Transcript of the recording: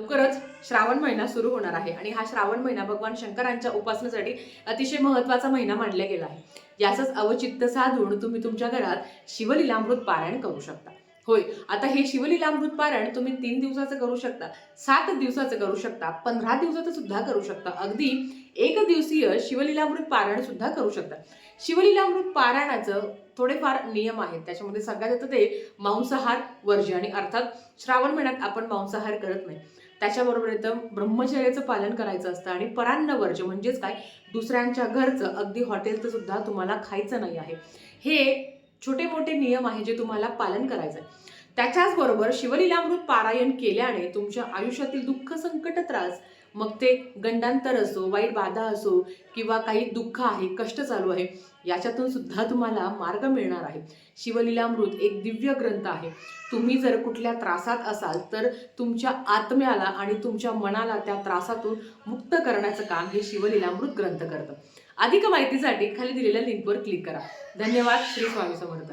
लवकरच श्रावण महिना सुरू होणार आहे आणि हा श्रावण महिना भगवान शंकरांच्या उपासनेसाठी अतिशय महत्त्वाचा महिना मानला गेला आहे. याचंच अवचित्त साधून तुम्ही तुमच्या घरात शिवलीलामृत पारायण करू शकता. होय आता हे शिवलीलामृत पारायण तुम्ही तीन दिवसाचं करू शकता सात दिवसाचं करू शकता पंधरा दिवसाचं सुद्धा करू शकता. अगदी एक दिवसीय शिवलीलामृत पारायण सुद्धा करू शकता. शिवलीलामृत पारायणाचं थोडेफार नियम आहेत. त्याच्यामध्ये सगळ्यात येतं ते मांसाहार वर्ज्य आणि अर्थात श्रावण महिन्यात आपण मांसाहार करत नाही. त्याच्याबरोबर येतं ब्रह्मचर्याचं पालन करायचं असतं आणि परान्न म्हणजेच काय दुसऱ्यांच्या घरचं अगदी हॉटेलचं सुद्धा तुम्हाला खायचं नाही आहे. हे छोटे मोठे नियम आहे जे तुम्हाला पालन करायचं आहे त्याच्याच बरोबर शिवलीलामृत पारायण केल्याने तुमच्या आयुष्यातील दुःख संकट त्रास मग ते गंडांतर असो वाईट बाधा असो किंवा काही दुःख आहे कष्ट चालू आहे याच्यातून सुद्धा तुम्हाला मार्ग मिळणार आहे. शिवलीलामृत एक दिव्य ग्रंथ आहे. तुम्ही जर कुठल्या त्रासात असाल तर तुमच्या आत्म्याला आणि तुमच्या मनाला त्या त्रासातून मुक्त करण्याचं काम हे शिवलीलामृत ग्रंथ करतं. अधिक माहितीसाठी खाली दिलेल्या लिंकवर क्लिक करा. धन्यवाद. श्री स्वामी समर्थ.